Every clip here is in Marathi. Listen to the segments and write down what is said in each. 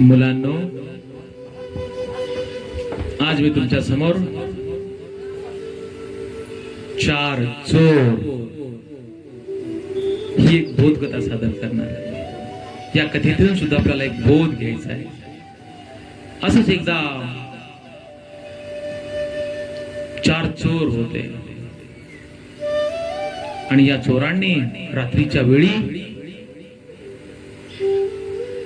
मुलांनो आज मी तुमच्यासमोर चार चोर ही एक बोधकथा सादर करणार आहे. या कथेतून सुद्धा आपल्याला एक बोध घ्यायचा आहे. असंच एकदा चार चोर होते. आणि या चोरांनी रात्रीच्या वेळी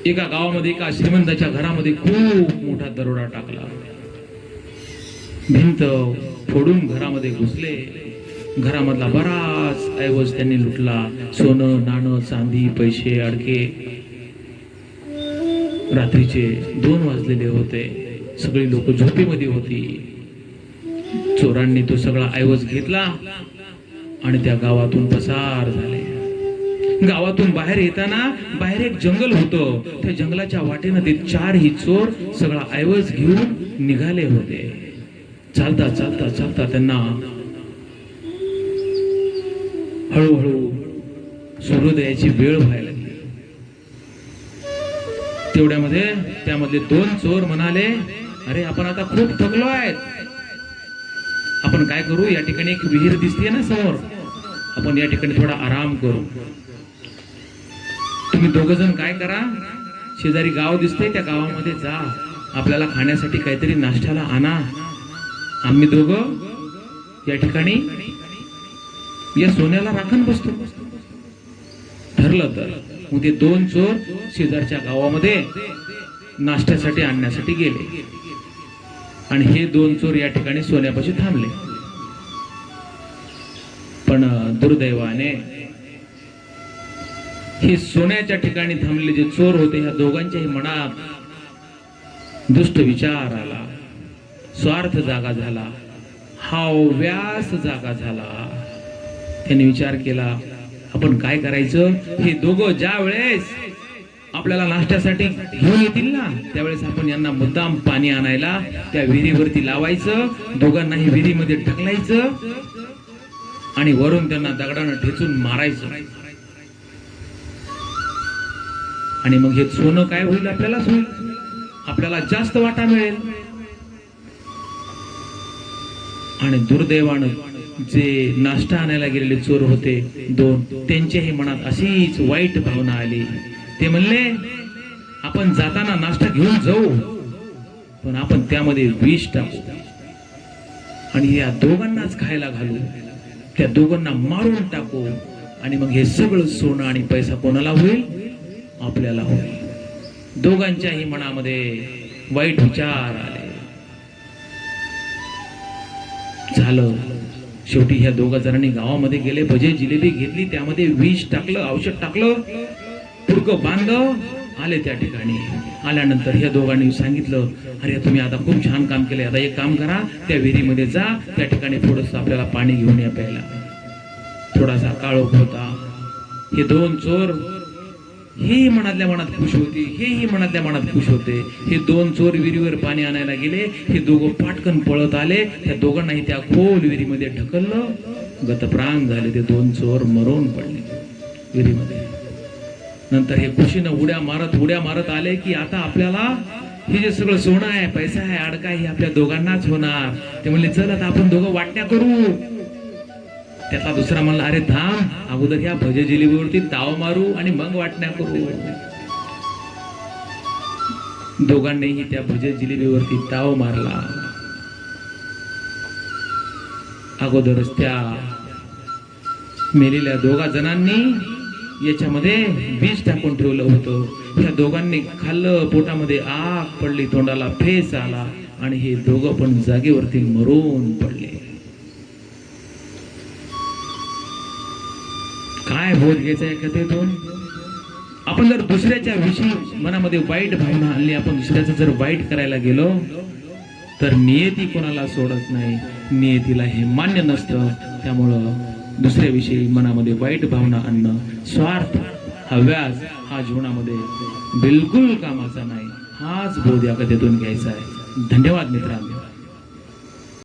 एका गावामध्ये एका श्रीमंताच्या घरामध्ये खूप मोठा दरोडा टाकला. भिंत फोडून घरामध्ये घुसले. घरामधला बराच ऐवज त्यांनी लुटला. सोनं नाणं चांदी पैसे अडके. रात्रीचे दोन वाजलेले होते. सगळी लोक झोपेमध्ये होती. चोरांनी तो सगळा ऐवज घेतला आणि त्या गावातून पसार झाले. गावातून बाहेर येताना बाहेर एक जंगल होतं. त्या जंगलाच्या वाटेनं ते चार ही चोर सगळा ऐवज घेऊन निघाले होते. चालता चालता चालता त्यांना हळूहळू सूर्योदयाची वेळ व्हायला लागली. तेवढ्यामध्ये त्यामध्ये दोन चोर म्हणाले अरे आपण आता खूप थकलो आहेत. आपण काय करू? या ठिकाणी एक विहीर दिसते ना समोर. आपण या ठिकाणी थोडा आराम करू. तुम्ही दोघ जण काय करा? शेजारी गाव दिसते त्या गावामध्ये जा. आपल्याला खाण्यासाठी काहीतरी नाश्त्याला आणा. आम्ही दोघं या ठिकाणी या सोन्याला राखण बसतो. ठरलं तर मग ते दोन चोर शेजारच्या गावामध्ये नाश्त्यासाठी आणण्यासाठी गेले. आणि हे दोन चोर या ठिकाणी सोन्यापाशी थांबले. पण दुर्दैवाने हे सोन्याच्या ठिकाणी थांबलेले जे चोर होते ह्या दोघांच्याही मनात दुष्ट विचार आला स्वार्थ जागा झाला हाव व्यास जागा झाला. त्यांनी विचार केला आपण काय करायचं? हे दोघं ज्या वेळेस आपल्याला नाश्त्यासाठी घेऊन येतील ना त्यावेळेस आपण यांना मुद्दाम पाणी आणायला त्या विहिरीवरती लावायचं दोघांनाही विहिरीमध्ये ढकलायचं आणि वरून त्यांना दगडानं ठेचून मारायचं. आणि मग हे सोनं काय होईल आपल्यालाच होईल. आपल्याला जास्त वाटा मिळेल. आणि दुर्दैवानं जे नाश्ता आणायला गेलेले चोर होते दोन त्यांच्याही मनात अशीच वाईट भावना आली. ते म्हणले आपण जाताना नाश्ता घेऊन जाऊ पण आपण त्यामध्ये विष टाकू. आणि या दोघांनाच खायला घालू. त्या दोघांना मारून टाकू आणि मग हे सगळं सोनं आणि पैसा कोणाला होईल? आपल्याला होईल. दोघांच्याही मनामध्ये वाईट विचार आले. झालं. शेवटी ह्या दोघा जणांनी गावामध्ये गेले भजे जिलेबी घेतली त्यामध्ये विष टाकलं औषध टाकलं पुडकं बांधलं आले त्या ठिकाणी. आल्यानंतर ह्या दोघांनी सांगितलं अरे तुम्ही आता खूप छान काम केलं आता एक काम करा त्या विहिरीमध्ये जा त्या ठिकाणी थोडस आपल्याला पाणी घेऊन या प्यायला. थोडासा काळोख होता. हे दोन चोर हेही मनातल्या मनात खुश होती हेही मनातल्या मनात खुश होते. हे दोन चोर विहिरीवर पाणी आणायला गेले. हे दोघं पाटकन पळत आले. त्या दोघांनाही त्या खोल विहिरीमध्ये ढकललं. गतप्राण झाले ते दोन चोर मरून पडले विहिरीमध्ये. नंतर हे खुशीनं उड्या मारत उड्या मारत आले की आता आपल्याला हे जे सगळं सोनं आहे पैसा आहे अडका हे आपल्या दोघांनाच होणार. ते म्हणले चल आता आपण दोघं वाटण्या करू. त्यातला दुसरा म्हणला अरे थांब अगोदर ह्या भजे जिलेबीवरती ताव मारू आणि मग वाटण्या करू. दोघांनीही त्या भजे जिलेबीवरती ताव मारला. अगोदरच त्या मेलेल्या दोघा जणांनी याच्यामध्ये बीज टाकून ठेवलं होतं. ह्या दोघांनी खाल्लं पोटामध्ये आग पडली तोंडाला फेस आला आणि हे दोघं पण जागेवरती मरून पडले. काय बोध घ्यायचा या कथेतून आपण जर दुसऱ्याच्या विषयी मनामध्ये वाईट भावना आणली आपण दुसऱ्याचं जर वाईट करायला गेलो तर नियती कोणाला सोडत नाही. नियतीला हे मान्य नसतं. त्यामुळं दुसऱ्याविषयी मनामध्ये वाईट भावना आणणं स्वार्थ हव्यास हा जीवनामध्ये बिलकुल कामाचा नाही. हाच बोध या कथेतून घ्यायचा आहे. धन्यवाद मित्रांनो.